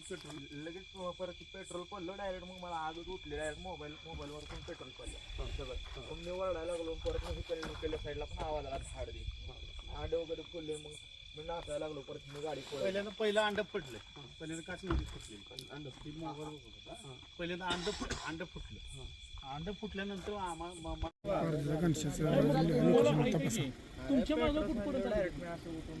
Petrol लगेच प- परत पेट्रोल पडलं डायरेक्ट मग मला आगच उठली डायरेक्ट मोबाईल मोबाईलवर पण पेट्रोल पडलं. सगळं. मग मी वरडायला लागलो परत मग इकडे इकडल्या साईडला पण आवाज आला झाड दे आंडे वगैरे फुलले मग मी नाचायला लागलो परत मी गाडी. पहिल्यांदा पहिलं अंड फुटलं. पहिल्यांदा काच नव्हती फुटली. अंड ती मोबाईल बघत होता पहिल्यांदा अंड फुट अंड फुटलं. अंड फुटल्यानंतर आम्हाला तुमच्या मागं कुठं डायरेक्ट मी असं उठून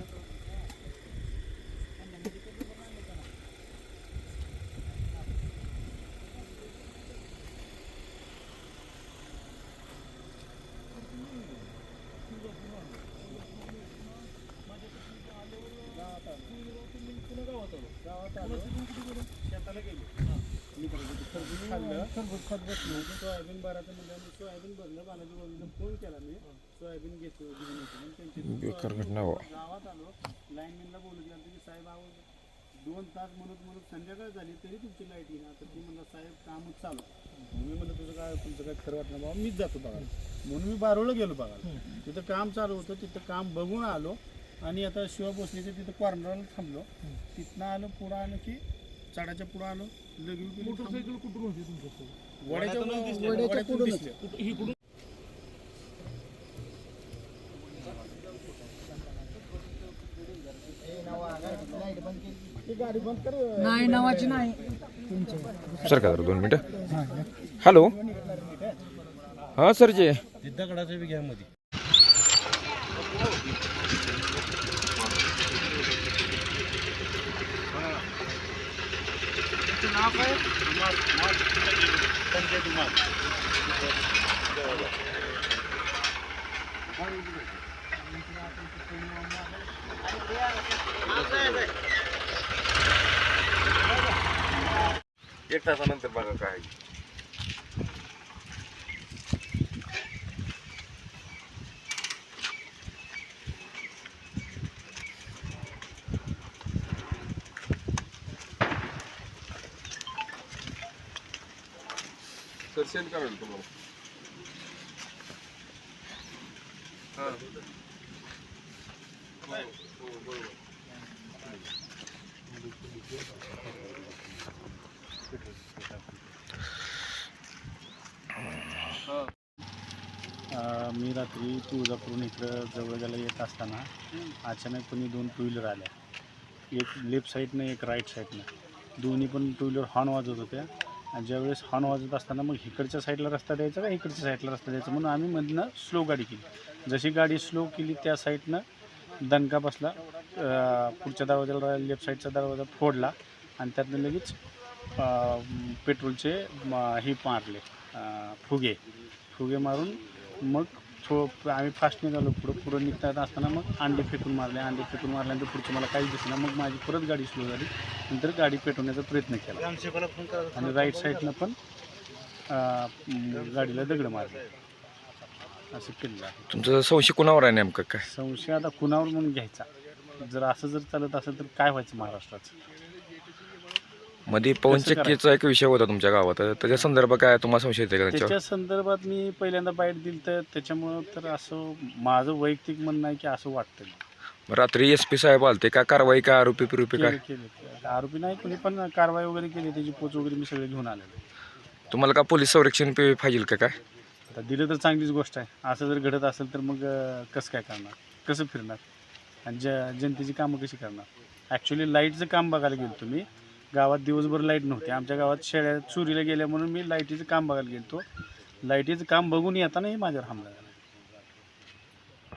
शेताला गेलो मी खरबूज खाल्लं खरबूज खात बसलो सोयाबीन भरायचं म्हणजे आम्ही सोयाबीन भरलं बालाजी फोन केला मी सोयाबीन घेतो घेऊन येतो मग त्यांची बेकार घटना हो गावात आलो लाईनमॅनला बोलत की साहेब आहो दोन तास म्हणत म्हणत संध्याकाळ झाली तरी तुमची लाइट येईना तर ती म्हणला साहेब कामच चालू मी म्हणलं तुझं काय तुमचं काय खरं वाटलं बाबा मीच जातो बघायला. म्हणून मी बारोळला गेलो बघायला. तिथं काम चालू होतं तिथं काम बघून आलो. आणि आता शिवा भोसलेच्या तिथं कॉर्नरला थांबलो. तिथनं आलो पुढं आलो की चढाच्या पुढं आलो लगेच मोटरसायकल कुठून होती तुमच्या वड्याच्या वड्याच्या दिसले ती गाडी बंद कर नाही नावाची नाही. सर का दोन मिनटं? हॅलो हां सर जे दगडाच्या बिघ्यामध्ये एक तासानंतर बघा काय सर सेंड करेल तुम्हाला. अं, मी रात्री तुळजापूरून इकडं जवळजवळ येत असताना अचानक कोणी दोन टू व्हीलर आल्या. एक लेफ्ट साईडनं एक राईट साईडनं दोन्ही पण टू व्हीलर हॉर्न वाजवत होत्या. आणि ज्यावेळेस हॉर्न वाजत असताना मग इकडच्या साईडला रस्ता द्यायचा का इकडच्या साईडला रस्ता द्यायचा? म्हणून आम्ही मधनं स्लो गाडी केली. जशी गाडी स्लो केली त्या साईडनं दणका बसला पुढच्या दरवाजाला लेफ्ट साईडचा दरवाजा फोडला आणि त्यातनं लगेच पेट्रोलचे हे मारले फुगे. फुगे मारून मग थो आम्ही फास्ट निघालो पुढं. पुढं निघता असताना मग अंडे फेकून मारले. अंडे फेकून मारल्यानंतर पुढचं मला काहीच दिसलं मग माझी परत गाडी स्लो झाली. नंतर गाडी पेटवण्याचा प्रयत्न केला. आणि राईट साईडनं पण गाडीला दगड मारले. असं केलेलं आहे. तुमचं संशय कुणावर आहे नेमकं? काय? संशय आता कुणावर म्हणून घ्यायचा? जर असं जर चालत असेल तर काय व्हायचं महाराष्ट्राचं? मध्ये पवन कसं करायचं? चक्कीचा एक विषय होता तुमच्या गावात. तर त्याच्या संदर्भात काय तुम्हाला संशय येते का त्याच्यावर? त्याच्या संदर्भात मी पहिल्यांदा बाईट दिली तर त्याच्यामुळं तर असं माझं वैयक्तिक म्हणणं आहे की असं वाटतं रात्री एस पी साहेब आलते का? कारवाई का? आरोपी पिरोपी काय केले केले. आरोपी नाही कोणी पण कारवाई वगैरे केली त्याची पोच वगैरे मी सगळे घेऊन आलेलो. तुम्हाला का पोलीस संरक्षण पे- पाहिजे का काय? आता दिलं तर चांगलीच गोष्ट आहे. असं जर घडत असेल तर मग अं, कसं काय करणार? कसं फिरणार? आणि ज जनतेची कामं कशी करणार? ॲक्च्युली लाईटचं काम बघायला गेलो तुम्ही. गावात दिवसभर लाइट नव्हती. आमच्या गावात शेळ्या चोरीला गेल्या म्हणून मी लाईटीचं काम बघायला गेलो लाईटीचं काम बघून येतानाही माझ्यावर हमला झाला.